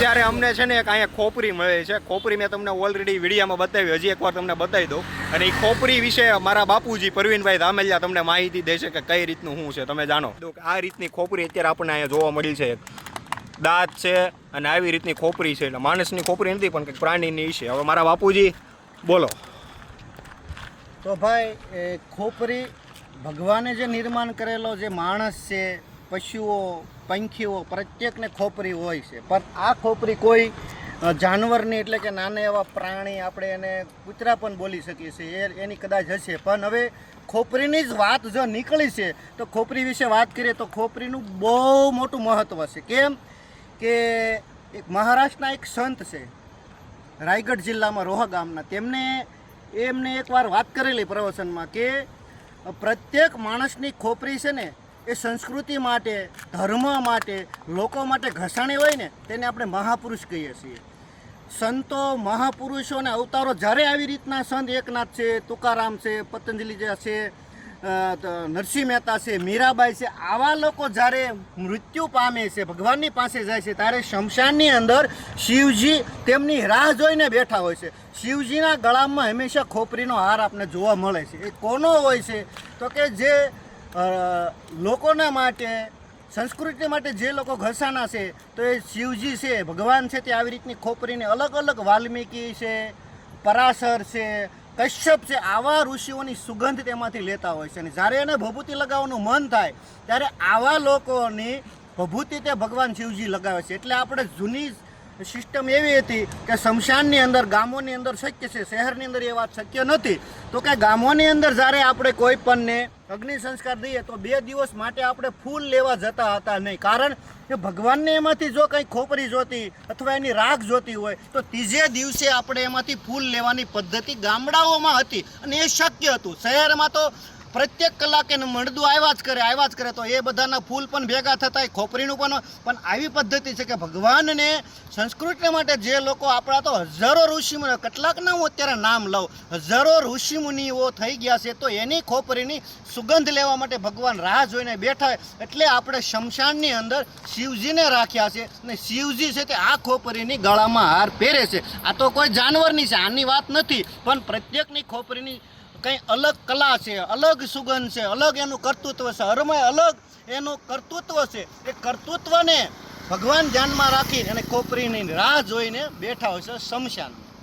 અત્યારે અમને છે ને એક અહીંયા ખોપરી મળે છે. ખોપરી મેં તમને ઓલરેડી વિડીયામાં બતાવી હજી એકવાર તમને બતાવી દઉં. અને એ ખોપરી વિશે મારા બાપુજી પરવીનભાઈ ધામેલિયા તમને માહિતી દેશે કે કઈ રીતનું શું છે તમે જાણો. તો આ રીતની ખોપરી અત્યારે આપણને અહીંયા જોવા મળી છે. દાંત છે અને આવી રીતની ખોપરી છે. એટલે માણસની ખોપરી નથી પણ કંઈક પ્રાણીની છે. હવે મારા બાપુજી બોલો. તો ભાઈ એ ખોપરી ભગવાને જે નિર્માણ કરેલો જે માણસ છે પશુઓ, પંખીઓ પ્રત્યેકને ખોપરી હોય છે. પણ આ ખોપરી કોઈ જાનવરની એટલે કે નાના એવા પ્રાણી આપણે એને કૂતરા પણ બોલી શકીએ છીએ. એ, એની કદાચ હશે. પણ હવે ખોપરીની જ વાત જો નીકળી છે, તો ખોપરી વિશે વાત કરીએ તો ખોપરીનું બહુ મોટું મહત્ત્વ છે. કેમ કે એક મહારાષ્ટ્રના એક સંત છે, રાયગઢ જિલ્લામાં રોહા ગામના. તેમને, એમને એકવાર વાત કરેલી પ્રવચનમાં કે પ્રત્યેક માણસની ખોપરી છે ને એ સંસ્કૃતિ માટે, ધર્મ માટે, લોકો માટે ઘસાણી હોય ને, તેને આપણે મહાપુરુષ કહીએ છીએ. સંતો મહાપુરુષોને અવતારો જ્યારે આવી રીતના સંત એકનાથ છે, તુકારામ છે, પતંજલિ છે નરસિંહ મહેતા છે, મીરાબાઈ છે, આવા લોકો જ્યારે મૃત્યુ પામે છે, ભગવાનની પાસે જાય છે, ત્યારે શમશાનની અંદર શિવજી તેમની રાહ જોઈને બેઠા હોય છે. શિવજીના ગળામાં હંમેશા ખોપરીનો હાર આપને જોવા મળે છે. એ કોનો હોય છે? તો કે જે લોકોના માટે, સંસ્કૃતિ માટે જે લોકો ઘસાના છે, તો એ શિવજી છે, ભગવાન છે તે આવી રીતની ખોપરીને અલગ અલગ વાલ્મીકી છે, પરાશર છે, કશ્યપ છે, આવા ઋષિઓની સુગંધ તેમાંથી લેતા હોય છે. અને જ્યારે એને ભભૂતિ લગાવવાનું મન થાય, ત્યારે આવા લોકોની ભભૂતિ તે ભગવાન શિવજી લગાવે છે. એટલે આપણે જૂની સિસ્ટમ એવી હતી કે શમશાનની અંદર, ગામોની અંદર શક્ય છે, શહેરની અંદર એ વાત શક્ય નથી. તો કે ગામોની અંદર જ્યારે આપણે કોઈ પણને અગ્નિ સંસ્કાર દઈએ તો બે દિવસ માટે આપણે ફૂલ લેવા જતા હતા નહીં. કારણ કે ભગવાનને એમાંથી જો કંઈ ખોપરી જોતી અથવા એની રાખ જોતી હોય, તો ત્રીજે દિવસે આપણે એમાંથી ફૂલ લેવાની પદ્ધતિ ગામડાઓમાં હતી અને એ શક્ય હતું. શહેરમાં તો પ્રત્યેક કલાકે મળદું આવ્યા જ કરે આવ્યા જ કરે. તો એ બધાના ફૂલ પણ ભેગા થતા ખોપરીનું પણ પણ આવી પદ્ધતિ છે કે ભગવાનને સંસ્કૃતિ માટે જે લોકો આપણા તો હજારો ઋષિમુનિઓ કેટલાકના હું અત્યારે નામ લઉં, હજારો ઋષિમુનિઓ થઈ ગયા છે, તો એની ખોપરીની સુગંધ લેવા માટે ભગવાન રાહ જોઈને બેઠા. એટલે આપણે શમશાનની અંદર શિવજીને રાખ્યા છે અને શિવજી છે તે આ ખોપરીની ગળામાં હાર પહેરે છે. આ તો કોઈ જાનવરની છે, આની વાત નથી. પણ પ્રત્યેકની ખોપરીની કંઈ અલગ કલા છે, અલગ સુગંધ છે, અલગ એનું કર્તૃત્વ છે. હરમય અલગ એનું કર્તૃત્વ છે. એ કર્તૃત્વને ભગવાન ધ્યાનમાં રાખી અને કોપરીની રાહ જોઈને બેઠા હોય છે શમશાન